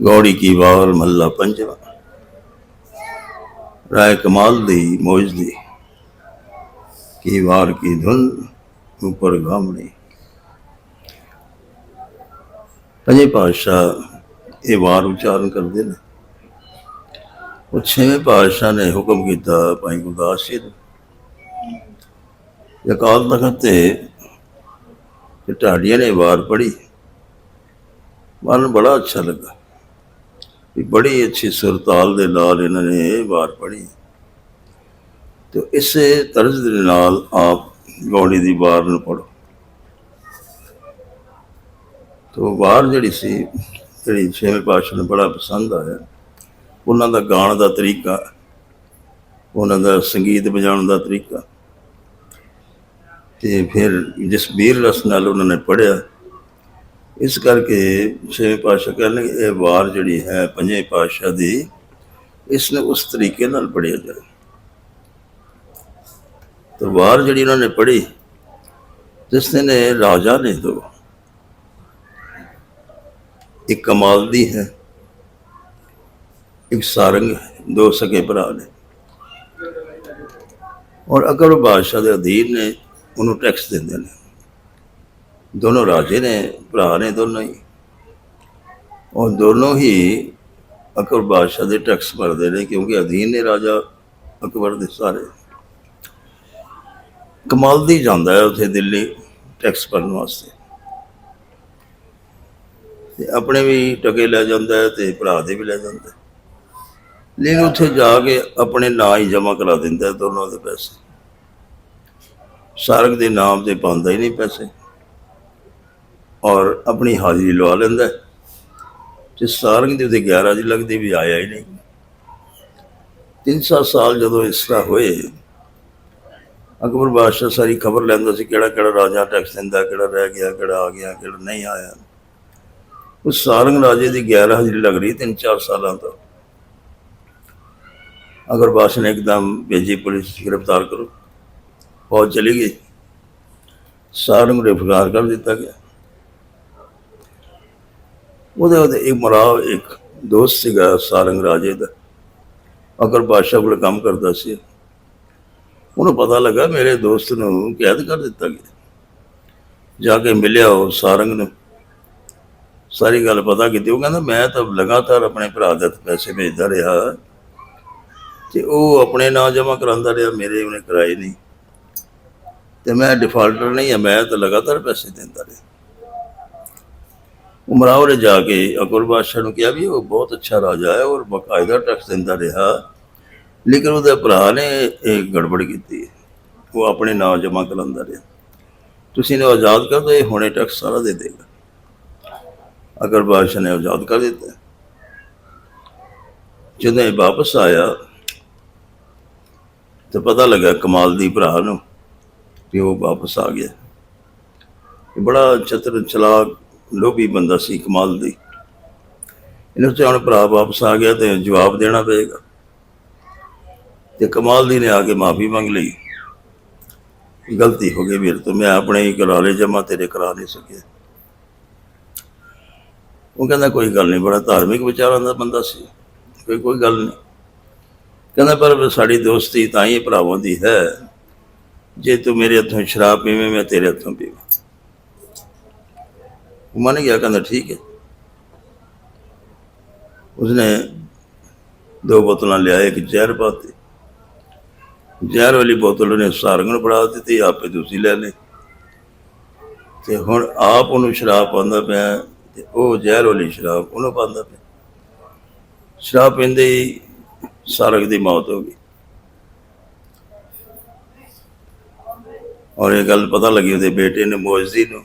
ਗੌੜੀ ਕੀ ਵਾਰ ਮਹੱਲਾ ਪੰਜਵਾ। ਰਾਏ ਕਮਾਲ ਦੀ, ਮੌਜ ਦੀ। ਕੀ ਵਾਰ ਕੀ ਧੁਨ ਉੱਪਰ ਗਾਮਣੀ ਪੰਜੇ ਪਾਤਸ਼ਾਹ ਇਹ ਵਾਰ ਉਚਾਰਨ ਕਰਦੇ ਨੇ। ਉਹ ਛੇਵੇਂ ਪਾਤਸ਼ਾਹ ਨੇ ਹੁਕਮ ਕੀਤਾ, ਭਾਈ ਗੁਰਦਾਸ ਜੀ ਨੂੰ ਅਕਾਲ ਤਖਤ ਤੇ ਢਾੜੀਆਂ ਨੇ ਵਾਰ ਪੜੀ ਮਨ ਬੜਾ ਅੱਛਾ ਲੱਗਾ। ਵੀ ਬੜੀ ਅੱਛੀ ਸੁਰਤਾਲ ਦੇ ਨਾਲ ਇਹਨਾਂ ਨੇ ਇਹ ਵਾਰ ਪੜੀ ਤੇ ਇਸੇ ਤਰਜ਼ ਦੇ ਨਾਲ ਆਪ ਗੌੜੀ ਦੀ ਵਾਰ ਨੂੰ ਪੜੋ ਤੋ ਵਾਰ ਜਿਹੜੀ ਸੀ, ਜਿਹੜੀ ਛੇਵੇਂ ਪਾਤਸ਼ਾਹ ਨੂੰ ਬੜਾ ਪਸੰਦ ਆਇਆ, ਉਹਨਾਂ ਦਾ ਗਾਣ ਦਾ ਤਰੀਕਾ, ਉਹਨਾਂ ਦਾ ਸੰਗੀਤ ਵਜਾਉਣ ਦਾ ਤਰੀਕਾ। ਤੇ ਫਿਰ ਜਸਬੀਰ ਵੀਰ ਰਸ ਨਾਲ ਉਹਨਾਂ ਨੇ ਪੜਿਆ ਇਸ ਕਰਕੇ ਛੇਵੇਂ ਪਾਤਸ਼ਾਹ ਕਹਿੰਦੇ ਇਹ ਵਾਰ ਜਿਹੜੀ ਹੈ ਪੰਜਵੇਂ ਪਾਤਸ਼ਾਹ ਦੀ ਇਸ ਨੂੰ ਉਸ ਤਰੀਕੇ ਨਾਲ ਪੜਿਆ ਜਾਏ। ਤਾਂ ਵਾਰ ਜਿਹੜੀ ਉਹਨਾਂ ਨੇ ਪੜ੍ਹੀ, ਜਿਸ ਨੇ ਰਾਜਾ ਨੇ ਦੋ, ਇੱਕ ਕਮਾਲ ਦੀ ਹੈ, ਇੱਕ ਸਾਰੰਗ ਹੈ, ਦੋ ਸਕੇ ਭਰਾ ਨੇ। ਔਰ ਅਕਬਰ ਬਾਦਸ਼ਾਹ ਦੇ ਅਧੀਨ ਨੇ, ਉਹਨੂੰ ਟੈਕਸ ਦਿੰਦੇ ਨੇ। ਦੋਨੋਂ ਰਾਜੇ ਨੇ, ਭਰਾ ਨੇ ਦੋਨੋਂ ਹੀ। ਉਹ ਦੋਨੋਂ ਹੀ ਅਕਬਰ ਬਾਦਸ਼ਾਹ ਦੇ ਟੈਕਸ ਭਰਦੇ ਨੇ, ਕਿਉਂਕਿ ਅਧੀਨ ਨੇ ਰਾਜਾ ਅਕਬਰ ਦੇ ਸਾਰੇ। ਕਮਾਲ ਦੀ ਜਾਂਦਾ ਹੈ ਉੱਥੇ ਦਿੱਲੀ ਟੈਕਸ ਭਰਨ ਵਾਸਤੇ। ਤੇ ਆਪਣੇ ਵੀ ਟਕੇ ਲੈ ਜਾਂਦਾ ਹੈ ਤੇ ਭਰਾ ਦੇ ਵੀ ਲੈ ਜਾਂਦਾ ਲੇਕਿਨ ਉੱਥੇ ਜਾ ਕੇ ਆਪਣੇ ਨਾਂ ਹੀ ਜਮ੍ਹਾਂ ਕਰਾ ਦਿੰਦਾ ਹੈ ਦੋਨੋਂ ਦੇ ਪੈਸੇ। ਸਾਰਕ ਦੇ ਨਾਮ ਤੇ ਪਾਉਂਦਾ ਹੀ ਨਹੀਂ ਪੈਸੇ। ਔਰ ਆਪਣੀ ਹਾਜ਼ਰੀ ਲਵਾ ਲੈਂਦਾ ਹੈ। ਤੇ ਸਾਰੰਗ ਦੇ ਉਹਦੇ 11 ਦੀ ਲੱਗਦੀ ਵੀ ਆਇਆ ਹੀ ਨਹੀਂ। ਤਿੰਨ ਸੱਤ ਸਾਲ ਜਦੋਂ ਇਸ ਤਰ੍ਹਾਂ ਹੋਏ, ਅਕਬਰ ਬਾਦਸ਼ਾਹ ਸਾਰੀ ਖਬਰ ਲੈਂਦਾ ਸੀ ਕਿਹੜਾ ਕਿਹੜਾ ਰਾਜਾ ਟੈਕਸ ਦਿੰਦਾ, ਕਿਹੜਾ ਰਹਿ ਗਿਆ, ਕਿਹੜਾ ਆ ਗਿਆ, ਕਿਹੜਾ ਨਹੀਂ ਆਇਆ। ਉਸ ਸਾਰੰਗ ਰਾਜੇ ਦੀ 11 ਹਾਜ਼ਰੀ ਲੱਗ ਰਹੀ ਤਿੰਨ ਚਾਰ ਸਾਲਾਂ ਤੋਂ। ਅਕਬਰ ਬਾਦਸ਼ਾਹ ਨੇ ਇੱਕਦਮ ਭੇਜੀ ਪੁਲਿਸ ਗ੍ਰਿਫਤਾਰ ਕਰੋ। ਫੌਜ ਚਲੀ ਗਈ। ਸਾਰੰਗ ਨੂੰ ਗ੍ਰਿਫਤਾਰ ਕਰ ਦਿੱਤਾ ਗਿਆ। ਉਹਦੇ ਉਹਦੇ ਇੱਕ ਮਰਾਵ, ਇੱਕ ਦੋਸਤ ਸੀਗਾ ਸਾਰੰਗ ਰਾਜੇ ਦਾ। ਅਕਬਰ ਬਾਦਸ਼ਾਹ ਕੋਲ ਕੰਮ ਕਰਦਾ ਸੀ। ਉਹਨੂੰ ਪਤਾ ਲੱਗਾ ਮੇਰੇ ਦੋਸਤ ਨੂੰ ਕੈਦ ਕਰ ਦਿੱਤਾ ਗਿਆ। ਜਾ ਕੇ ਮਿਲਿਆ ਉਹ ਸਾਰੰਗ ਨੂੰ। ਸਾਰੀ ਗੱਲ ਪਤਾ ਕੀਤੀ। ਉਹ ਕਹਿੰਦਾ, ਮੈਂ ਤਾਂ ਲਗਾਤਾਰ ਆਪਣੇ ਭਰਾ ਦੇ ਹੱਥ ਪੈਸੇ ਭੇਜਦਾ ਰਿਹਾ। ਤੇ ਉਹ ਆਪਣੇ ਨਾਂ ਜਮ੍ਹਾਂ ਕਰਾਉਂਦਾ ਰਿਹਾ, ਮੇਰੇ ਉਹਨੇ ਕਰਾਏ ਨਹੀਂ। ਤੇ ਮੈਂ ਡਿਫਾਲਟਰ ਨਹੀਂ ਆ ਮੈਂ ਤਾਂ ਲਗਾਤਾਰ ਪੈਸੇ ਦਿੰਦਾ ਰਿਹਾ। ਉਮਰਾਵ ਨੇ ਜਾ ਕੇ ਅਕਬਰ ਬਾਦਸ਼ਾਹ ਨੂੰ ਕਿਹਾ ਵੀ ਉਹ ਬਹੁਤ ਅੱਛਾ ਰਾਜਾ ਹੈ ਔਰ ਬਕਾਇਦਾ ਟੈਕਸ ਦਿੰਦਾ ਰਿਹਾ। ਲੇਕਿਨ ਉਹਦੇ ਭਰਾ ਨੇ ਇਹ ਗੜਬੜ ਕੀਤੀ। ਉਹ ਆਪਣੇ ਨਾਂ ਜਮ੍ਹਾਂ ਕਰਾਉਂਦਾ ਰਿਹਾ। ਤੁਸੀਂ ਇਹਨੂੰ ਆਜ਼ਾਦ ਕਰ ਦਿਓ, ਇਹ ਹੁਣੇ ਟੈਕਸ ਸਾਰਾ ਦੇ ਦੇਗਾ। ਅਕਬਰ ਬਾਦਸ਼ਾਹ ਨੇ ਆਜ਼ਾਦ ਕਰ ਦਿੱਤਾ। ਜਦੋਂ ਇਹ ਵਾਪਸ ਆਇਆ, ਤਾਂ ਪਤਾ ਲੱਗਾ ਕਮਾਲ ਦੀ ਭਰਾ ਨੂੰ ਕਿ ਉਹ ਵਾਪਸ ਆ ਗਿਆ। ਇਹ ਬੜਾ ਚਤਰ, ਚਲਾਕ ਲੋਭੀ ਬੰਦਾ ਸੀ ਕਮਾਲ ਦੀ। ਇਹਨੂੰ ਤੇ ਹੁਣ ਭਰਾ ਵਾਪਸ ਆ ਗਿਆ ਤੇ ਜਵਾਬ ਦੇਣਾ ਪਏਗਾ। ਤੇ ਕਮਾਲ ਦੀ ਨੇ ਆ ਕੇ ਮਾਫੀ ਮੰਗ ਲਈ। ਗਲਤੀ ਹੋ ਗਈ ਵੀਰ ਤੋਂ, ਮੈਂ ਆਪਣੇ ਹੀ ਕਰਾ ਲਏ, ਜਮਾ ਤੇਰੇ ਕਰਾ ਨਹੀਂ ਸਕਿਆ। ਉਹ ਕਹਿੰਦਾ, ਕੋਈ ਗੱਲ ਨਹੀਂ, ਬੜਾ ਧਾਰਮਿਕ ਵਿਚਾਰਾਂ ਦਾ ਬੰਦਾ ਸੀ। ਕੋਈ ਕੋਈ ਗੱਲ ਨਹੀਂ। ਕਹਿੰਦਾ, ਪਰ ਸਾਡੀ ਦੋਸਤੀ ਤਾਂ ਹੀ ਭਰਾਵਾਂ ਦੀ ਹੈ। ਜੇ ਤੂੰ ਮੇਰੇ ਹੱਥੋਂ ਸ਼ਰਾਬ ਪੀਵੇਂ, ਮੈਂ ਤੇਰੇ ਹੱਥੋਂ ਪੀਵਾਂ। ਉਹ ਮੰਨ ਗਿਆ, ਕਹਿੰਦਾ ਠੀਕ ਹੈ। ਉਸਨੇ ਦੋ ਬੋਤਲਾਂ ਲਿਆਏ, ਇੱਕ ਜ਼ਹਿਰ ਪਾਤੀ। ਜ਼ਹਿਰ ਵਾਲੀ ਬੋਤਲ ਉਹਨੇ ਸਾਰੰਗ ਨੂੰ ਫੜਾ ਦਿੱਤੀ, ਆਪੇ ਤੁਸੀਂ ਲੈ ਲਈ। ਤੇ ਹੁਣ ਆਪ ਉਹਨੂੰ ਸ਼ਰਾਬ ਪਾਉਂਦਾ ਪਿਆ, ਤੇ ਉਹ ਜ਼ਹਿਰ ਵਾਲੀ ਸ਼ਰਾਬ ਉਹਨੂੰ ਪਾਉਂਦਾ ਪਿਆ। ਸ਼ਰਾਬ ਪੀਂਦੇ ਹੀ ਸਾਰੰਗ ਦੀ ਮੌਤ ਹੋ ਗਈ। ਔਰ ਇਹ ਗੱਲ ਪਤਾ ਲੱਗੀ ਉਹਦੇ ਬੇਟੇ ਨੇ ਮੋਜ਼ੀ ਨੂੰ।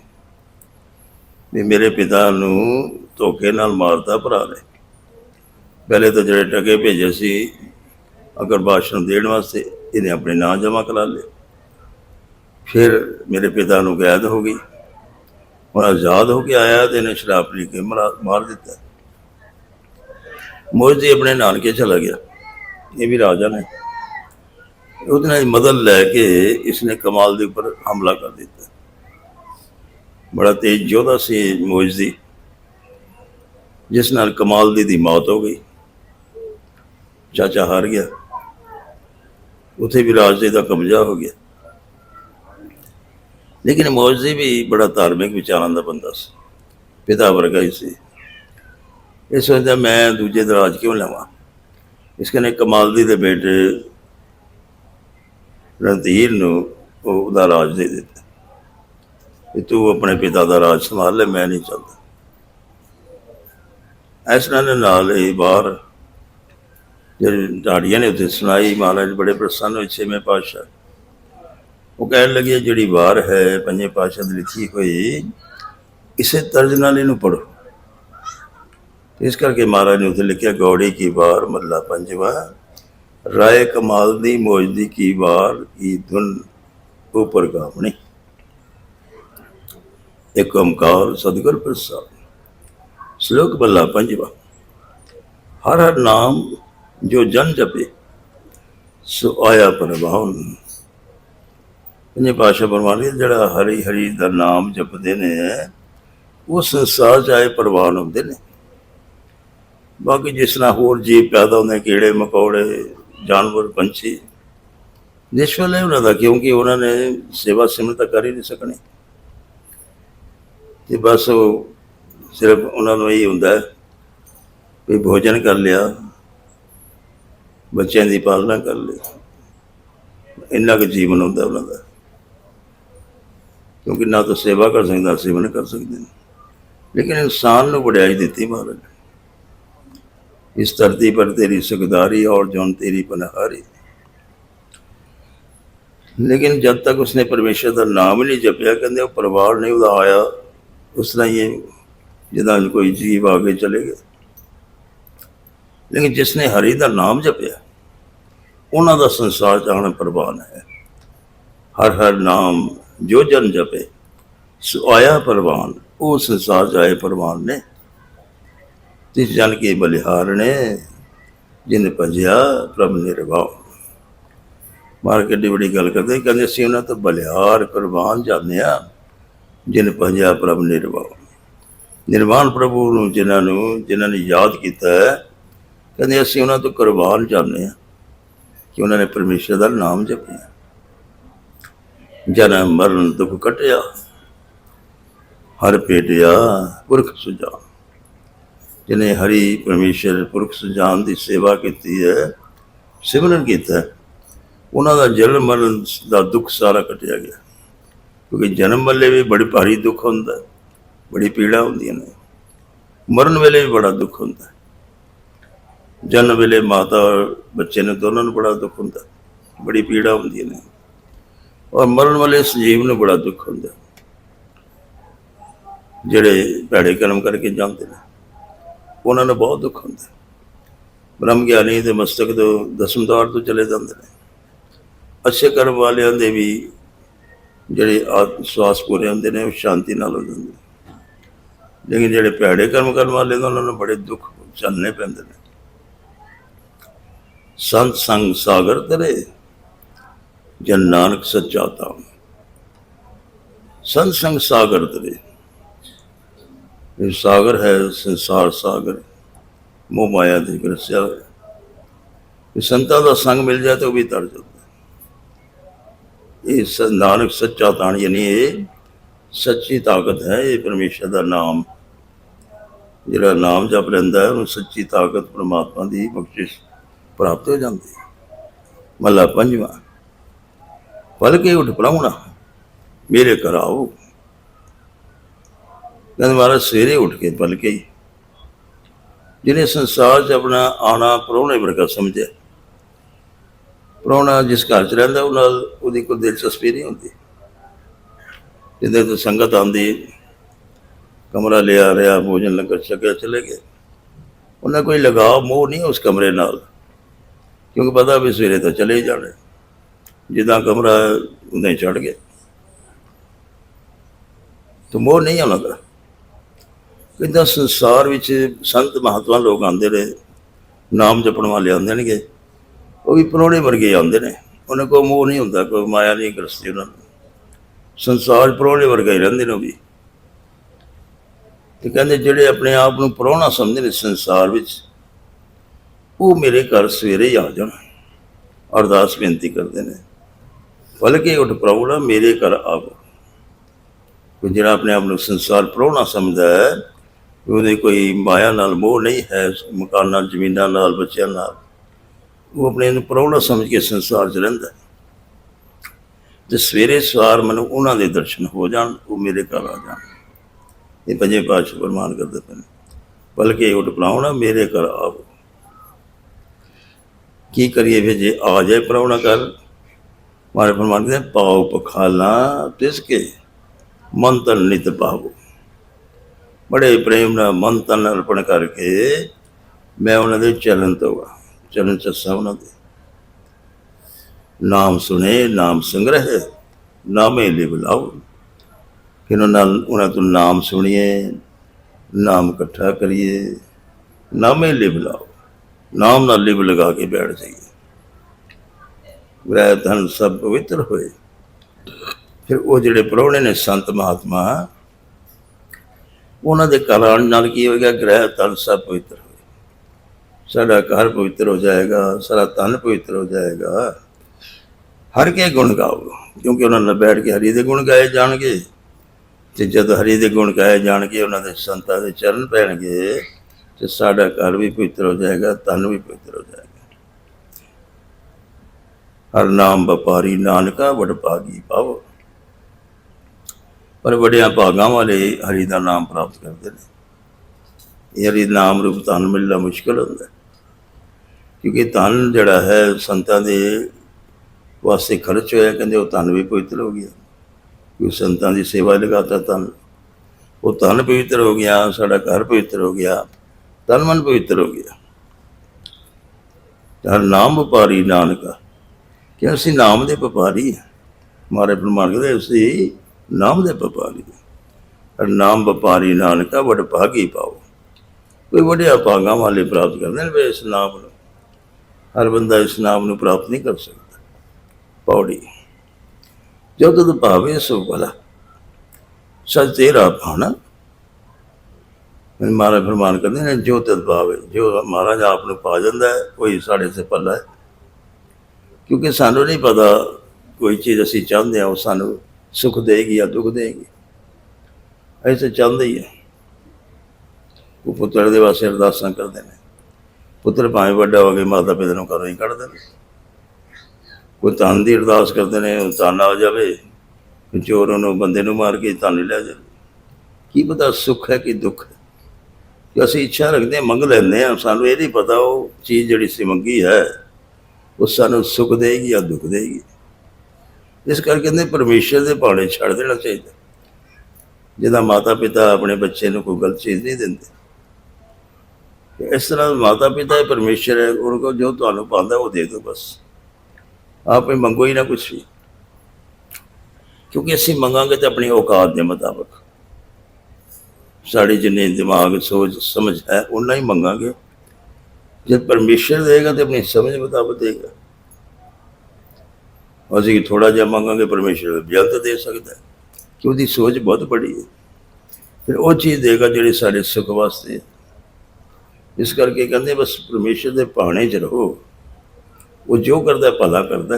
ਵੀ ਮੇਰੇ ਪਿਤਾ ਨੂੰ ਧੋਖੇ ਨਾਲ ਮਾਰਦਾ ਭਰਾ ਨੇ। ਪਹਿਲੇ ਤਾਂ ਜਿਹੜੇ ਟਕੇ ਭੇਜੇ ਸੀ, ਅਗਰ ਬਾਦਸ਼ਾਹ ਦੇਣ ਵਾਸਤੇ, ਇਹਨੇ ਆਪਣੇ ਨਾਂ ਜਮ੍ਹਾਂ ਕਰਾ ਲਏ। ਫਿਰ ਮੇਰੇ ਪਿਤਾ ਨੂੰ ਕੈਦ ਹੋ ਗਈ। ਹੁਣ ਆਜ਼ਾਦ ਹੋ ਕੇ ਆਇਆ ਤੇ ਇਹਨੇ ਸ਼ਰਾਬ ਪੀ ਕੇ ਮਰਾ- ਮਾਰ ਦਿੱਤਾ। ਮੋਜ਼ੀ ਆਪਣੇ ਨਾਨਕੇ ਚਲਾ ਗਿਆ। ਇਹ ਵੀ ਰਾਜਾ ਨੇ। ਉਹਦੇ ਨਾਲ ਮਦਦ ਲੈ ਕੇ ਇਸਨੇ ਕਮਾਲ ਦੇ ਉੱਪਰ ਹਮਲਾ ਕਰ ਦਿੱਤਾ। ਬੜਾ ਤੇਜ਼ ਯੋਧਾ ਸੀ ਮੋਜ਼ੀ ਜਿਸ ਨਾਲ ਕਮਾਲ ਦੀ ਦੀ ਮੌਤ ਹੋ ਗਈ। ਚਾਚਾ ਹਾਰ ਗਿਆ। ਉਥੇ ਵੀ ਰਾਜੇ ਦਾ ਕਬਜ਼ਾ ਹੋ ਗਿਆ। ਲੇਕਿਨ ਮੋਜਦੀ ਵੀ ਬੜਾ ਧਾਰਮਿਕ ਵਿਚਾਰਾਂ ਦਾ ਬੰਦਾ ਸੀ। ਪਿਤਾ ਵਰਗਾ ਹੀ ਸੀ। ਇਹ ਸੋਚਦਾ ਮੈਂ ਦੂਜੇ ਦਾ ਰਾਜ ਕਿਉਂ ਲਵਾਂ? ਇਸ ਕਨੇ ਕਮਾਲਦੀ ਦੇ ਬੇਟੇ ਰਣਧੀਰ ਨੂੰ ਉਹਦਾ ਰਾਜ ਦੇ ਦਿੱਤਾ। ਕਿ ਤੂੰ ਆਪਣੇ ਪਿਤਾ ਦਾ ਰਾਜ ਸੰਭਾਲ ਲੈ, ਮੈਂ ਨਹੀਂ ਚੱਲਦਾ ਇਸ ਨਾਲ ਨਾਲ ਇਹ ਬਾਹਰ ਜਿਹੜੇ ਢਾੜੀਆਂ ਨੇ ਉੱਥੇ ਸੁਣਾਈ, ਮਹਾਰਾਜ ਬੜੇ ਪ੍ਰਸੰਨ ਹੋਏ, ਛੇਵੇਂ ਪਾਤਸ਼ਾਹ। ਉਹ ਕਹਿਣ ਲੱਗੇ, ਜਿਹੜੀ ਵਾਰ ਹੈ ਪੰਜੇ ਪਾਤਸ਼ਾਹ ਦੀ ਲਿਖੀ ਹੋਈ, ਇਸੇ ਤਰਜ ਨਾਲ ਇਹਨੂੰ ਪੜੋ ਇਸ ਕਰਕੇ ਮਹਾਰਾਜ ਨੇ ਉੱਥੇ ਲਿਖਿਆ, ਗੌੜੀ ਕੀ ਵਾਰ, ਮੱਲਾ ਪੰਜਵਾ, ਰਾਏ ਕਮਾਲ ਦੀ ਮੌਜਦੀ ਕੀ ਵਾਰ, ਕੀ ਧੁਨ ਉਪਰ ਗਾਵਣੀ। ਇੱਕ ਓਮਕਾਰ ਸਤਿਗੁਰ ਪ੍ਰਸਾਦ। ਸ਼ਲੋਕ ਮੱਲਾ ਪੰਜਵਾ। ਹਰ ਹਰ ਨਾਮ ਜੋ ਜਨ ਜਪੇ, ਸੋ ਆਇਆ ਪਰਵਾਨ। ਇਹਨੇ ਪਾਸ਼ਾ ਪਰਮਾਨੀ ਜਿਹੜਾ ਹਰੀ ਹਰੀ ਦਾ ਨਾਮ ਜਪਦੇ ਨੇ, ਉਹ ਸੰਸਾਰ ਚ ਆਏ ਪ੍ਰਵਾਨ ਹੁੰਦੇ ਨੇ। ਬਾਕੀ ਜਿਸ ਤਰ੍ਹਾਂ ਹੋਰ ਜੀਵ ਪੈਦਾ ਹੁੰਦੇ ਕੀੜੇ, ਮਕੌੜੇ, ਜਾਨਵਰ, ਪੰਛੀ ਨਿਸ਼ਫਲ ਹੈ ਉਹਨਾਂ ਦਾ, ਕਿਉਂਕਿ ਉਹਨਾਂ ਨੇ ਸੇਵਾ ਸਿਮਰਤ ਤਾਂ ਕਰ ਹੀ ਨਹੀਂ ਸਕਣੀ। ਤੇ ਬਸ ਉਹ ਸਿਰਫ ਉਹਨਾਂ ਨੂੰ ਇਹ ਹੁੰਦਾ ਵੀ ਭੋਜਨ ਕਰ ਲਿਆ, ਬੱਚਿਆਂ ਦੀ ਪਾਲਣਾ ਕਰ ਲਈ। ਇੰਨਾ ਕੁ ਜੀਵਨ ਹੁੰਦਾ ਉਹਨਾਂ ਦਾ। ਕਿਉਂਕਿ ਨਾ ਤਾਂ ਸੇਵਾ ਕਰ ਸਕਦਾ ਸੇਵਨ ਕਰ ਸਕਦੇ। ਲੇਕਿਨ ਇਨਸਾਨ ਨੂੰ ਵਡਿਆਈ ਦਿੱਤੀ ਮਹਾਰਾਜ ਇਸ ਧਰਤੀ ਪਰ ਤੇਰੀ ਸੁਖਦਾਰੀ, ਔਰ ਜਨ ਤੇਰੀ ਪਨਹਾਰੀ। ਲੇਕਿਨ ਜਦ ਤੱਕ ਉਸਨੇ ਪਰਮੇਸ਼ਰ ਦਾ ਨਾਮ ਨਹੀਂ ਜਪਿਆ, ਕਹਿੰਦੇ ਉਹ ਪਰਿਵਾਰ ਨਹੀਂ ਉਹਦਾ ਆਇਆ। ਉਸ ਤਰ੍ਹਾਂ ਹੀ ਇਹ ਜਿੱਦਾਂ ਕੋਈ ਜੀਵ ਆਗੇ ਚਲੇ ਗਏ ਲੇਕਿਨ ਜਿਸਨੇ ਹਰੀ ਦਾ ਨਾਮ ਜਪਿਆ, ਉਹਨਾਂ ਦਾ ਸੰਸਾਰ ਚ ਆਉਣਾ ਪ੍ਰਵਾਨ ਹੈ। ਹਰ ਹਰ ਨਾਮ ਜੋ ਜਨ ਜਪੇ, ਸੋ ਆਇਆ ਪ੍ਰਵਾਨ, ਉਹ ਸੰਸਾਰ ਚ ਆਏ ਪ੍ਰਵਾਨ ਨੇ। ਤਿਸ ਜਨ ਕੇ ਬਲਿਹਾਰ ਨੇ, ਜਿਨ ਭਜਿਆ ਪ੍ਰਭ ਨਿਰਭਉ ਮਾਰ ਕੇ ਵੱਡੀ ਗੱਲ ਕਰਦੇ, ਕਹਿੰਦੇ ਅਸੀਂ ਉਹਨਾਂ ਤੋਂ ਬਲਿਹਾਰ ਪ੍ਰਵਾਨ ਜਾਂਦੇ ਆ ਜਿਨ ਭਜਿਆ ਪ੍ਰਭ ਨਿਰਭਉ ਨਿਰਵਾਣ ਪ੍ਰਭੂ ਨੂੰ ਜਿਨ੍ਹਾਂ ਨੂੰ, ਜਿਨ੍ਹਾਂ ਨੇ ਯਾਦ ਕੀਤਾ ਹੈ, ਕਹਿੰਦੇ ਅਸੀਂ ਉਹਨਾਂ ਤੋਂ ਕੁਰਬਾਨ ਜਾਂਦੇ ਆ ਕਿ ਉਹਨਾਂ ਨੇ ਪਰਮੇਸ਼ਰ ਦਾ ਨਾਮ ਜਪਿਆ। ਜਨਮ, ਮਰਨ, ਦੁੱਖ ਕਟਿਆ। ਹਰ ਪੇਟਿਆ ਪੁਰਖ ਸੁਜਾਨ। ਜਿਨੇ ਹਰੀ ਪਰਮੇਸ਼ਰ ਪੁਰਖ ਸੁਜਾਨ ਦੀ ਸੇਵਾ ਕੀਤੀ ਹੈ, ਸਿਮਰਨ ਕੀਤਾ ਉਹਨਾਂ ਦਾ ਜਨਮ, ਮਰਨ ਦਾ ਦੁੱਖ ਸਾਰਾ ਕਟਿਆ ਗਿਆ। ਕਿਉਂਕਿ ਜਨਮ ਵੇਲੇ ਵੀ ਬੜੀ ਭਾਰੀ ਦੁੱਖ ਹੁੰਦਾ, ਬੜੀ ਪੀੜਾ ਹੁੰਦੀਆਂ ਨੇ। ਮਰਨ ਵੇਲੇ ਵੀ ਬੜਾ ਦੁੱਖ ਹੁੰਦਾ। ਜਨਮ ਵੇਲੇ ਮਾਤਾ ਔਰ ਬੱਚੇ ਨੂੰ ਦੋਨਾਂ ਨੂੰ ਬੜਾ ਦੁੱਖ ਹੁੰਦਾ, ਬੜੀ ਪੀੜਾ ਹੁੰਦੀਆਂ ਨੇ। ਔਰ ਮਰਨ ਵਾਲੇ ਸਜੀਵ ਨੂੰ ਬੜਾ ਦੁੱਖ ਹੁੰਦਾ। ਜਿਹੜੇ ਭੈੜੇ ਕਰਮ ਕਰਕੇ ਜਾਂਦੇ ਨੇ, ਉਹਨਾਂ ਨੂੰ ਬਹੁਤ ਦੁੱਖ ਹੁੰਦਾ। ਬ੍ਰਹਮ ਗਿਆਨੀ ਦੇ ਮਸਤਕ ਤੋਂ ਦਸਮਦਾਰ ਤੋਂ ਚਲੇ ਜਾਂਦੇ ਨੇ। ਅੱਛੇ ਕਰਮ ਵਾਲਿਆਂ ਦੇ ਵੀ ਜਿਹੜੇ ਆਤਮ ਸਵਾਸ ਪੂਰੇ ਹੁੰਦੇ ਨੇ, ਉਹ ਸ਼ਾਂਤੀ ਨਾਲ ਹੋ ਜਾਂਦੇ ਨੇ। ਲੇਕਿਨ ਜਿਹੜੇ ਭੈੜੇ ਕਰਮ ਕਰਨ ਵਾਲੇ ਨੇ, ਉਹਨਾਂ ਨੂੰ ਬੜੇ ਦੁੱਖ ਝੱਲਣੇ ਪੈਂਦੇ ਨੇ। ਸੰਤ ਸੰਗ ਸਾਗਰ ਤਰੇ, ਜਨ ਨਾਨਕ ਸੱਚਾ ਤਾਮ ਸੰਤ ਸੰਗ ਸਾਗਰ ਤਰੇ ਇਹ ਸਾਗਰ ਹੈ, ਸੰਸਾਰ ਸਾਗਰ, ਮੋਹ ਮਾਇਆ ਦੇ ਗਰਸਿਆ ਹੋਇਆ। ਇਹ ਸੰਤਾਂ ਦਾ ਸੰਗ ਮਿਲ ਜਾਏ ਤਾਂ ਉਹ ਵੀ ਤਰ ਜਾਂਦਾ ਇਹ ਸ- ਨਾਨਕ ਸੱਚਾ ਤਾਣ ਯਾਨੀ ਇਹ ਸੱਚੀ ਤਾਕਤ ਹੈ, ਇਹ ਪਰਮੇਸ਼ਰ ਦਾ ਨਾਮ। ਜਿਹੜਾ ਨਾਮ ਜਪ ਲੈਂਦਾ ਹੈ, ਉਹਨੂੰ ਸੱਚੀ ਤਾਕਤ ਪਰਮਾਤਮਾ ਦੀ ਬਖਸ਼ਿਸ਼ ਪ੍ਰਾਪਤ ਹੋ ਜਾਂਦੀ ਹੈ। ਮੱਲਾ ਪੰਜਵਾਂ ਪਲ ਕੇ ਉੱਠ ਪਰਾਉਣਾ, ਮੇਰੇ ਘਰ ਆਓ। ਕਹਿੰਦੇ ਮਹਾਰਾਜ, ਸਵੇਰੇ ਉੱਠ ਕੇ ਪਲ ਹੀ ਜਿਹਨੇ ਸੰਸਾਰ 'ਚ ਆਪਣਾ ਆਣਾ ਪ੍ਰਾਹੁਣੇ ਵਰਗਾ ਸਮਝਿਆ ਪ੍ਰਾਹੁਣਾ ਜਿਸ ਘਰ 'ਚ ਰਹਿੰਦਾ, ਉਹ ਨਾਲ ਉਹਦੀ ਕੋਈ ਦਿਲਚਸਪੀ ਨਹੀਂ ਹੁੰਦੀ। ਜਿੱਦਾਂ ਤੋਂ ਸੰਗਤ ਆਉਂਦੀ, ਕਮਰਾ ਲਿਆ, ਰਿਹਾ, ਭੋਜਨ ਲੰਗਰ ਛਕਿਆ ਚਲੇ ਗਏ। ਉਹਨਾਂ ਕੋਈ ਲਗਾਵ ਮੋਹ ਨਹੀਂ ਉਸ ਕਮਰੇ ਨਾਲ, ਕਿਉਂਕਿ ਪਤਾ ਵੀ ਸਵੇਰੇ ਤਾਂ ਚਲੇ ਹੀ ਜਾਣੇ। ਜਿੱਦਾਂ ਕਮਰਾ ਉਦਾਂ ਹੀ ਚੜ ਗਏ ਤਾਂ ਮੋਹ ਨਹੀਂ ਉਹਨਾਂ ਦਾ ਕਿੰਦਾ ਸੰਸਾਰ ਵਿੱਚ ਸੰਤ ਮਹਾਤਮਾ ਲੋਕ ਆਉਂਦੇ ਰਹੇ, ਨਾਮ ਜਪਣ ਵਾਲੇ ਆਉਂਦੇ ਨੇਗੇ। ਉਹ ਵੀ ਪਰੋੜੇ ਵਰਗੇ ਆਉਂਦੇ ਨੇ। ਉਹਨਾਂ ਕੋਲ ਮੋਹ ਨਹੀਂ ਹੁੰਦਾ, ਕੋਈ ਮਾਇਆ ਨਹੀਂ ਗ੍ਰਸਤੀ ਉਹਨਾਂ ਨੂੰ ਸੰਸਾਰ ਪਰੋੜੇ ਵਰਗੇ ਹੀ ਰਹਿੰਦੇ ਨੇ ਉਹ ਵੀ। ਤੇ ਕਹਿੰਦੇ ਜਿਹੜੇ ਆਪਣੇ ਆਪ ਨੂੰ ਪ੍ਰਾਹੁਣਾ ਸਮਝਦੇ ਨੇ ਸੰਸਾਰ ਵਿੱਚ, ਉਹ ਮੇਰੇ ਘਰ ਸਵੇਰੇ ਹੀ ਆ ਜਾਣ। ਅਰਦਾਸ ਬੇਨਤੀ ਕਰਦੇ ਨੇ ਬਲਕਿ ਉੱਠ ਪ੍ਰਾਹੁਣਾ ਮੇਰੇ ਘਰ ਆਵੋ। ਕੋਈ ਜਿਹੜਾ ਆਪਣੇ ਆਪ ਨੂੰ ਸੰਸਾਰ ਪ੍ਰਾਹੁਣਾ ਸਮਝਦਾ ਹੈ, ਉਹਦੇ ਕੋਈ ਮਾਇਆ ਨਾਲ ਮੋਹ ਨਹੀਂ ਹੈ, ਮਕਾਨਾਂ, ਜ਼ਮੀਨਾਂ ਨਾਲ, ਬੱਚਿਆਂ ਨਾਲ। ਉਹ ਆਪਣੇ ਨੂੰ ਪ੍ਰਾਹੁਣਾ ਸਮਝ ਕੇ ਸੰਸਾਰ 'ਚ ਰਹਿੰਦਾ ਹੈ। ਤੇ ਸਵੇਰੇ ਸਵਾਰ ਮੈਨੂੰ ਉਹਨਾਂ ਦੇ ਦਰਸ਼ਨ ਹੋ ਜਾਣ ਉਹ ਮੇਰੇ ਘਰ ਆ ਜਾਣ। ਇਹ ਪੰਜੇ ਪਾਤਸ਼ਾਹ ਫਰਮਾਨ ਕਰਦੇ ਪਏ ਨੇ। ਬਲਕਿ ਉੱਠ ਪ੍ਰਾਹੁਣਾ ਮੇਰੇ ਘਰ ਆਵੋ ਕੀ ਕਰੀਏ ਫਿਰ ਜੇ ਆ ਜਾਏ ਪ੍ਰਾਹੁਣਾ ਘਰ? ਮਾਰੇ ਫਰਮਾਨ ਕਰਦੇ ਨੇ, ਪਾਓ ਪਖਾਲਾ ਤਿਸ ਕੇ ਮਨ ਨਿਤ ਪਾਵੋ। ਬੜੇ ਪ੍ਰੇਮ ਨਾਲ ਮੰਤਨ ਅਰਪਣ ਕਰਕੇ ਮੈਂ ਉਹਨਾਂ ਦੇ ਚਰਨ ਤੋਗਾ ਚਰਨ ਚੱਸਾ ਉਹਨਾਂ ਦੇ। ਨਾਮ ਸੁਣੇ, ਨਾਮ ਸੰਗ੍ਰਹਿ, ਨਾਮੇ ਲਿਵ ਲਾਓ। ਫਿਰ ਉਹਨਾਂ ਨਾਲ ਉਹਨਾਂ ਤੋਂ ਨਾਮ ਸੁਣੀਏ, ਨਾਮ ਇਕੱਠਾ ਕਰੀਏ, ਨਾਮੇ ਲਿਵ ਲਾਓ। ਨਾਮ ਨਾਲ ਲਿਵ ਲਗਾ ਕੇ ਬੈਠ ਜਾਈਏ। ਗ੍ਰਹਿ ਧਨ ਸਭ ਪਵਿੱਤਰ ਹੋਏ। ਫਿਰ ਉਹ ਜਿਹੜੇ ਪ੍ਰਾਹੁਣੇ ਨੇ ਸੰਤ ਮਹਾਤਮਾ, ਉਹਨਾਂ ਦੇ ਘਰ ਨਾਲ ਕੀ ਹੋਏਗਾ ਗ੍ਰਹਿ ਧਨ ਸਭ ਪਵਿੱਤਰ ਸਾਡਾ ਘਰ ਪਵਿੱਤਰ ਹੋ ਜਾਏਗਾ, ਸਾਰਾ ਤਨ ਪਵਿੱਤਰ ਹੋ ਜਾਏਗਾ। ਹਰ ਕੇ ਗੁਣ ਗਾਓ, ਕਿਉਂਕਿ ਉਹਨਾਂ ਨਾਲ ਬੈਠ ਕੇ ਹਰੀ ਦੇ ਗੁਣ ਗਾਏ ਜਾਣਗੇ। ਤੇ ਜਦ ਹਰੀ ਦੇ ਗੁਣ ਗਾਏ ਜਾਣਗੇ, ਉਹਨਾਂ ਦੇ ਸੰਤਾਂ ਦੇ ਚਰਨ ਪੈਣਗੇ, ਤੇ ਸਾਡਾ ਘਰ ਵੀ ਪਵਿੱਤਰ ਹੋ ਜਾਏਗਾ ਤਨ ਵੀ ਪਵਿੱਤਰ ਹੋ ਜਾਏਗਾ। ਹਰ ਨਾਮ ਵਪਾਰੀ ਨਾਨਕਾ ਵਡ ਭਾਗੀ ਪਾਵੋ। ਪਰ ਵੱਡਿਆਂ ਭਾਗਾਂ ਵਾਲੇ ਹਰੀ ਦਾ ਨਾਮ ਪ੍ਰਾਪਤ ਕਰਦੇ ਨੇ। ਇਹ ਨਾਮ ਰੂਪ ਧਨ ਮਿਲਣਾ ਮੁਸ਼ਕਲ ਹੁੰਦਾ। ਕਿਉਂਕਿ ਧਨ ਜਿਹੜਾ ਹੈ, ਸੰਤਾਂ ਦੇ ਵਾਸਤੇ ਖਰਚ ਹੋਇਆ, ਕਹਿੰਦੇ ਉਹ ਧਨ ਵੀ ਪਵਿੱਤਰ ਹੋ ਗਿਆ। ਕਿਉਂ ਸੰਤਾਂ ਦੀ ਸੇਵਾ ਲਗਾਤਾ ਧਨ। ਉਹ ਧਨ ਪਵਿੱਤਰ ਹੋ ਗਿਆ, ਸਾਡਾ ਘਰ ਪਵਿੱਤਰ ਹੋ ਗਿਆ ਤਨ ਮਨ ਪਵਿੱਤਰ ਹੋ ਗਿਆ। ਹਰ ਨਾਮ ਵਪਾਰੀ ਨਾਨਕਾ ਕਿ ਅਸੀਂ ਨਾਮ ਦੇ ਵਪਾਰੀ ਹਾਂ ਮਾਰੇ ਪ੍ਰਮਾਣ ਕਰਦੇ, ਅਸੀਂ ਨਾਮ ਦੇ ਵਪਾਰੀ ਹਾਂ। ਹਰ ਨਾਮ ਵਪਾਰੀ ਨਾਨਕਾ ਵਡ ਭਾਗੀ ਪਾਓ। ਕੋਈ ਵੱਡੇ ਭਾਗਾਂ ਵਾਲੇ ਪ੍ਰਾਪਤ ਕਰਦੇ ਨੇ, ਵੀ ਇਸ ਨਾਮ ਨੂੰ, ਹਰ ਬੰਦਾ ਇਸ ਨਾਮ ਨੂੰ ਪ੍ਰਾਪਤ ਨਹੀਂ ਕਰ ਸਕਦਾ। ਪੌੜੀ। ਜੋ ਤਦ ਭਾਵੇ ਸੋ ਭਲਾ, ਸੱਚ ਤੇਰਾ ਭਾਣਾ ਮਹਾਰਾਜ ਫਰਮਾਨ ਕਰਦੇ ਨੇ, ਜੋ ਤਦ ਭਾਵੇ, ਜੋ ਮਹਾਰਾਜ ਆਪ ਨੂੰ ਪਾ ਜਾਂਦਾ ਹੈ, ਕੋਈ ਸਾਡੇ ਸੇ ਪੱਲਾ ਹੈ। ਕਿਉਂਕਿ ਸਾਨੂੰ ਨਹੀਂ ਪਤਾ ਕੋਈ ਚੀਜ਼ ਅਸੀਂ ਚਾਹੁੰਦੇ ਹਾਂ, ਉਹ ਸਾਨੂੰ ਸੁਖ ਦੇਗੀ ਜਾਂ ਦੁੱਖ ਦੇਗੀ। ਐਸੇ ਚਾਹੁੰਦੇ ਹੀ ਹੈ। ਉਹ ਪੁੱਤਰ ਦੇ ਵਾਸਤੇ ਅਰਦਾਸਾਂ ਕਰਦੇ ਨੇ। ਪੁੱਤਰ ਭਾਵੇਂ ਵੱਡਾ ਹੋ ਕੇ ਮਾਤਾ ਪਿਤਾ ਨੂੰ ਘਰੋਂ ਹੀ ਕੱਢਦੇ ਨੇ ਕੋਈ ਧਨ ਦੀ ਅਰਦਾਸ ਕਰਦੇ ਨੇ, ਉਹ ਧਨ ਆ ਜਾਵੇ ਫਿਰ ਚੋਰ ਉਹਨੂੰ ਬੰਦੇ ਨੂੰ ਮਾਰ ਕੇ ਧਨ ਲੈ ਜਾਵੇ। ਕੀ ਪਤਾ ਸੁੱਖ ਹੈ ਕਿ ਦੁੱਖ ਹੈ? ਕਿ ਅਸੀਂ ਇੱਛਾ ਰੱਖਦੇ ਹਾਂ, ਮੰਗ ਲੈਂਦੇ ਹਾਂ, ਸਾਨੂੰ ਇਹ ਨਹੀਂ ਪਤਾ ਉਹ ਚੀਜ਼ ਜਿਹੜੀ ਸੀ ਮੰਗੀ ਹੈ, ਉਹ ਸਾਨੂੰ ਸੁੱਖ ਦੇਗੀ ਜਾਂ ਦੁੱਖ ਦੇਗੀ। ਇਸ ਕਰਕੇ ਕਹਿੰਦੇ ਪਰਮੇਸ਼ਰ ਦੇ ਭਾਣੇ ਛੱਡ ਦੇਣਾ ਚਾਹੀਦਾ। ਜਿਹਦਾ ਮਾਤਾ ਪਿਤਾ ਆਪਣੇ ਬੱਚੇ ਨੂੰ ਕੋਈ ਗਲਤ ਚੀਜ਼ ਨਹੀਂ ਦਿੰਦੇ। ਇਸ ਤਰ੍ਹਾਂ ਮਾਤਾ ਪਿਤਾ ਹੀ ਪਰਮੇਸ਼ਰ ਹੈ, ਉਹਨਾਂ ਕੋਲ ਜੋ ਤੁਹਾਨੂੰ ਪਾਉਂਦਾ ਉਹ ਦੇ ਦਿਓ ਬਸ। ਆਪੇ ਮੰਗੋ ਹੀ ਨਾ ਕੁਛ ਵੀ। ਕਿਉਂਕਿ ਅਸੀਂ ਮੰਗਾਂਗੇ ਤਾਂ ਆਪਣੀ ਔਕਾਤ ਦੇ ਮੁਤਾਬਕ। ਸਾਡੇ ਜਿੰਨੇ ਦਿਮਾਗ, ਸੋਚ, ਸਮਝ ਹੈ ਉਹਨਾਂ ਹੀ ਮੰਗਾਂਗੇ। ਜੇ ਪਰਮੇਸ਼ਰ ਦੇਗਾ ਤੇ ਆਪਣੀ ਸਮਝ ਮੁਤਾਬਕ ਦੇਗਾ। ਅਸੀਂ ਥੋੜਾ ਜਿਹਾ ਮੰਗਾਂਗੇ, ਪਰਮੇਸ਼ਰ ਬੇਅੰਤ ਦੇ ਸਕਦਾ ਕਿ ਉਹਦੀ ਸੋਚ ਬਹੁਤ ਬੜੀ ਹੈ। ਫਿਰ ਉਹ ਚੀਜ਼ ਦੇਗਾ ਜਿਹੜੀ ਸਾਡੇ ਸੁੱਖ ਵਾਸਤੇ ਹੈ। ਇਸ ਕਰਕੇ ਕਹਿੰਦੇ ਬਸ ਪਰਮੇਸ਼ਰ ਦੇ ਭਾਣੇ 'ਚ ਰਹੋ। ਉਹ ਜੋ ਕਰਦਾ ਭਲਾ ਕਰਦਾ।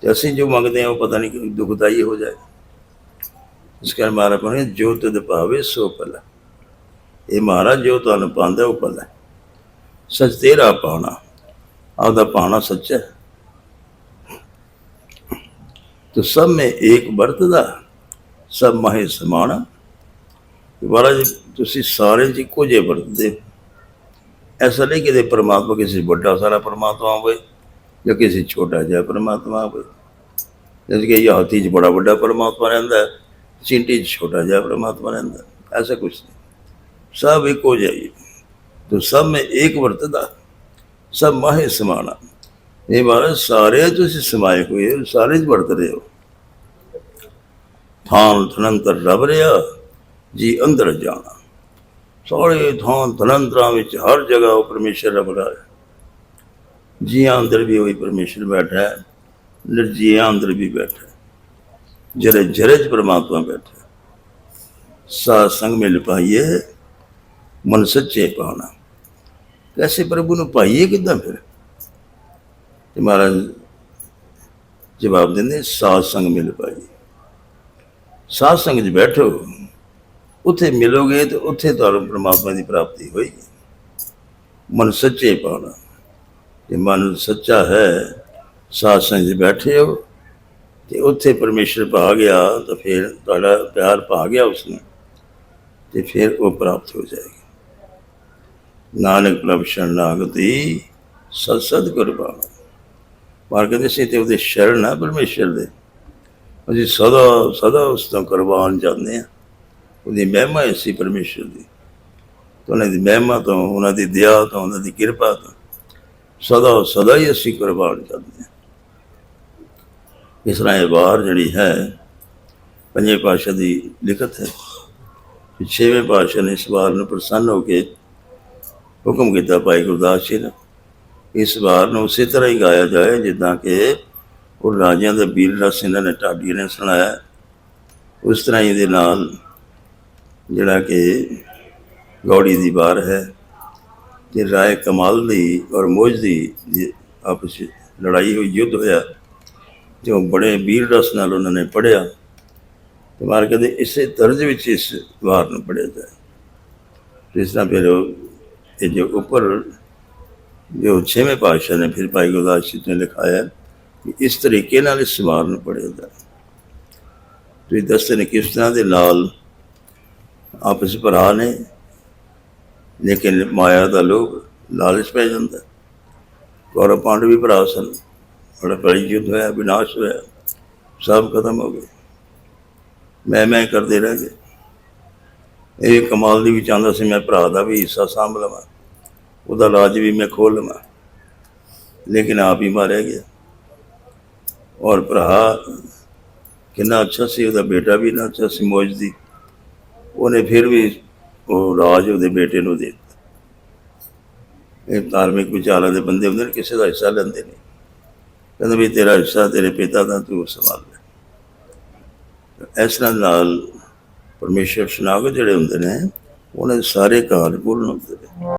ਤੇ ਅਸੀਂ ਜੋ ਮੰਗਦੇ ਆ ਉਹ ਪਤਾ ਨਹੀਂ ਕਿ ਦੁਖਦਾਈ ਹੋ ਜਾਏ। ਇਸ ਕਰਕੇ ਮਹਾਰਾਜ ਕਹਿੰਦੇ, ਜੋ ਤੁਧ ਭਾਵੇ ਸੋ ਭਲਾ। ਇਹ ਮਹਾਰਾਜ ਜੋ ਤੁਹਾਨੂੰ ਪਾਉਂਦਾ, ਉਹ ਭਲਾ ਸੱਚ ਤੇਰਾ ਪਾਉਣਾ, ਆਪਦਾ ਪਾਉਣਾ ਸੱਚ ਹੈ। ਤੋ ਸਭ ਮੈਂ ਏਕ ਵਰਤਦਾ, ਸਭ ਮਹੇ ਸਮਾਣਾ। ਮਹਾਰਾਜ, ਤੁਸੀਂ ਸਾਰੇ ਜੀ ਕੋਝੇ ਵਰਤਦੇ ਹੋ। ਐਸਾ ਨਹੀਂ ਕਿ ਪਰਮਾਤਮਾ ਕਿਸੇ ਵੱਡਾ ਸਾਰਾ ਪਰਮਾਤਮਾ ਹੋਵੇ ਜਾਂ ਕਿਸੇ ਛੋਟਾ ਜਿਹਾ ਪਰਮਾਤਮਾ ਹੋਵੇ ਜਿਵੇਂ ਕਿ ਇਹ ਹਾਥੀ 'ਚ ਬੜਾ ਵੱਡਾ ਪਰਮਾਤਮਾ ਰਹਿੰਦਾ ਹੈ ਚਿੰਟੀ 'ਚ ਛੋਟਾ ਜਿਹਾ ਪਰਮਾਤਮਾ ਰਹਿੰਦਾ ਹੈ। ਐਸਾ ਕੁਝ ਨਹੀਂ ਸਭ ਇੱਕੋ ਜਿਹਾ ਹੀ तो सब में एक ਵਰਤਦਾ ਸਭ ਮਹੇ ਸਮਾਣਾ ਇਹ ਮਹਾਰਾਜ ਸਾਰੇ ਤੁਸੀਂ ਸਮਾਏ ਹੋਏ ਹੋ, ਸਾਰੇ ਚ ਵਰਤ ਰਹੇ ਹੋ ਥਾਨ ਤਨੰਤਰ ਰਬ ਰਿਆ ਜੀ ਅੰਦਰ ਜਾਣਾ ਸਾਰੇ ਥਾਨ ਤਨੰਤਰਾਂ ਵਿੱਚ ਹਰ ਜਗ੍ਹਾ ਉਹ ਪਰਮੇਸ਼ਰ ਰਬ ਹੈ ਜੀਆਂ ਅੰਦਰ ਵੀ ਉਹੀ ਪਰਮੇਸ਼ਰ ਬੈਠਾ ਹੈ, ਨਿਰਜੀਆਂ ਅੰਦਰ ਵੀ ਬੈਠਾ ਹੈ। ਜਰੇ ਜਰੇ ਚ ਪਰਮਾਤਮਾ ਬੈਠਾ ਹੈ। ਸਾਧ ਸੰਗ ਮਿਲ ਪਾਈਏ, ਮਨ ਸੱਚੇ ਪਾਉਣਾ। ਕੈਸੇ ਪ੍ਰਭੂ ਨੂੰ ਪਾਈਏ ਕਿੱਦਾਂ ਫਿਰ? ਤੇ ਮਹਾਰਾਜ ਜਵਾਬ ਦਿੰਦੇ, ਸਾਧ ਸੰਗ ਮਿਲ ਪਾਈਏ। ਸਾਧ ਸੰਗ 'ਚ ਬੈਠੋ। ਉੱਥੇ ਮਿਲੋਗੇ ਤੇ ਉੱਥੇ ਤੁਹਾਨੂੰ ਪ੍ਰਮਾਤਮਾ ਦੀ ਪ੍ਰਾਪਤੀ ਹੋਏਗੀ। ਮਨ ਸੱਚੇ ਪਾਉਣਾ। ਜੇ ਮਨ ਸੱਚਾ ਹੈ, ਸਾਧ ਸੰਗ ਬੈਠੇ ਹੋ, ਤੇ ਉੱਥੇ ਪਰਮੇਸ਼ਰ ਪਾ ਗਿਆ, ਤਾਂ ਫਿਰ ਤੁਹਾਡਾ ਪਿਆਰ ਪਾ ਗਿਆ ਉਸਨੇ, ਤੇ ਫਿਰ ਉਹ ਪ੍ਰਾਪਤ ਹੋ ਜਾਏਗੀ। ਨਾਨਕ ਪ੍ਰਭ ਸ਼ਰਨਾਗਤੀ, ਸਤ ਸਤ ਕੁਰਬਾਨ ਪਰ ਕਹਿੰਦੇ ਸੀ ਤੇ ਉਹਦੇ ਸ਼ਰਨ ਆ ਪਰਮੇਸ਼ਰ ਦੇ। ਅਸੀਂ ਸਦਾ ਸਦਾ ਉਸ ਤੋਂ ਕੁਰਬਾਨ ਜਾਂਦੇ ਆ ਉਹਦੀ ਮਹਿਮਾ ਹੈ ਸੀ ਪਰਮੇਸ਼ਰ ਦੀ। ਉਹਨਾਂ ਦੀ ਮਹਿਮਾ ਤੋਂ, ਉਹਨਾਂ ਦੀ ਦਇਆ ਤੋਂ, ਉਹਨਾਂ ਦੀ ਕਿਰਪਾ ਤੋਂ ਸਦਾ ਸਦਾ ਹੀ ਅਸੀਂ ਕੁਰਬਾਨ ਕਰਦੇ ਹਾਂ। ਇਸ ਤਰ੍ਹਾਂ ਇਹ ਵਾਰ ਜਿਹੜੀ ਹੈ ਪੰਜੇ ਪਾਸ਼ਾ ਦੀ ਲਿਖਤ ਹੈ। ਛੇਵੇਂ ਪਾਸ਼ਾ ਨੇ ਇਸ ਵਾਰ ਨੂੰ ਪ੍ਰਸੰਨ ਹੋ ਕੇ ਹੁਕਮ ਕੀਤਾ, ਭਾਈ ਗੁਰਦਾਸ ਜੀ ਨੇ, ਇਸ ਵਾਰ ਨੂੰ ਉਸੇ ਤਰ੍ਹਾਂ ਹੀ ਗਾਇਆ ਜਾਏ, ਜਿੱਦਾਂ ਕਿ ਉਹ ਰਾਜਿਆਂ ਦਾ ਵੀਰ ਰਸ ਇਹਨਾਂ ਨੇ ਢਾਡੀ ਨੇ ਸੁਣਾਇਆ। ਉਸ ਤਰ੍ਹਾਂ ਹੀ ਇਹਦੇ ਨਾਲ ਜਿਹੜਾ ਕਿ ਗੌੜੀ ਦੀ ਵਾਰ ਹੈ, ਤੇ ਰਾਏ ਕਮਾਲ ਦੀ ਔਰ ਮੋਜ ਦੀ ਆਪਸ ਵਿੱਚ ਲੜਾਈ ਹੋਈ, ਯੁੱਧ ਹੋਇਆ, ਤੇ ਉਹ ਬੜੇ ਵੀਰ ਰਸ ਨਾਲ ਉਹਨਾਂ ਨੇ ਪੜਿਆ ਤੇ ਮਾਰ ਕਦੇ ਇਸੇ ਤਰਜ਼ ਵਿੱਚ ਇਸ ਵਾਰ ਨੂੰ ਪੜਿਆ ਜਾਏ ਇਸ ਤਰ੍ਹਾਂ ਫਿਰ ਇਹ ਜੋ ਉੱਪਰ ਜੋ ਛੇਵੇਂ ਪਾਤਸ਼ਾਹ ਨੇ ਫਿਰ ਭਾਈ ਗੁਰਦਾਸ ਜੀ ਨੇ ਲਿਖਾਇਆ ਕਿ ਇਸ ਤਰੀਕੇ ਨਾਲ ਇਸ ਵਾਰ ਨੂੰ ਪੜਿਆ ਜਾਏ ਤੁਸੀਂ ਦੱਸਦੇ ਨੇ ਕਿਸ ਤਰ੍ਹਾਂ ਦੇ ਨਾਲ ਆਪਸ ਭਰਾ ਨੇ, ਲੇਕਿਨ ਮਾਇਆ ਦਾ ਲੋਭ ਲਾਲਚ ਪੈ ਜਾਂਦਾ। ਕੌਰਵ ਪਾਂਡਵ ਵੀ ਭਰਾ ਸਨ। ਬੜਾ ਬੜੀ ਯੁੱਧ ਹੋਇਆ, ਵਿਨਾਸ਼ ਹੋਇਆ, ਸਭ ਖਤਮ ਹੋ ਗਏ। ਮੈਂ ਮੈਂ ਕਰਦੇ ਰਹਿ ਗਏ। ਇਹ ਕਮਾਲ ਦੀ ਵੀ ਚਾਹੁੰਦਾ ਸੀ, ਮੈਂ ਭਰਾ ਦਾ ਵੀ ਹਿੱਸਾ ਸਾਂਭ ਲਵਾਂ, ਉਹਦਾ ਰਾਜ ਵੀ ਮੈਂ ਖੋਲ ਲਵਾਂ। ਲੇਕਿਨ ਆਪ ਹੀ ਮਾਰਿਆ ਗਿਆ। ਔਰ ਭਰਾ ਕਿੰਨਾ ਅੱਛਾ ਸੀ, ਉਹਦਾ ਬੇਟਾ ਵੀ ਨਾ ਅੱਛਾ ਸੀ ਮੌਜਦੀ ਉਹਨੇ ਫਿਰ ਵੀ ਉਹ ਰਾਜ ਉਹਦੇ ਬੇਟੇ ਨੂੰ ਦੇ ਦਿੱਤਾ। ਇਹ ਧਾਰਮਿਕ ਵਿਚਾਰਾਂ ਦੇ ਬੰਦੇ ਹੁੰਦੇ ਨੇ, ਕਿਸੇ ਦਾ ਹਿੱਸਾ ਲੈਂਦੇ ਨਹੀਂ। ਕਹਿੰਦੇ ਵੀ ਤੇਰਾ ਹਿੱਸਾ ਤੇਰੇ ਪਿਤਾ ਦਾ, ਤੂੰ ਸੰਭਾਲ ਲੈ। ਇਸ ਤਰ੍ਹਾਂ ਨਾਲ ਪਰਮੇਸ਼ਰ ਸ਼ਨਾਗਤ ਜਿਹੜੇ ਹੁੰਦੇ ਨੇ, ਉਹਨਾਂ ਦੇ ਸਾਰੇ ਕਾਰਜ ਪੂਰਨ ਹੁੰਦੇ ਨੇ।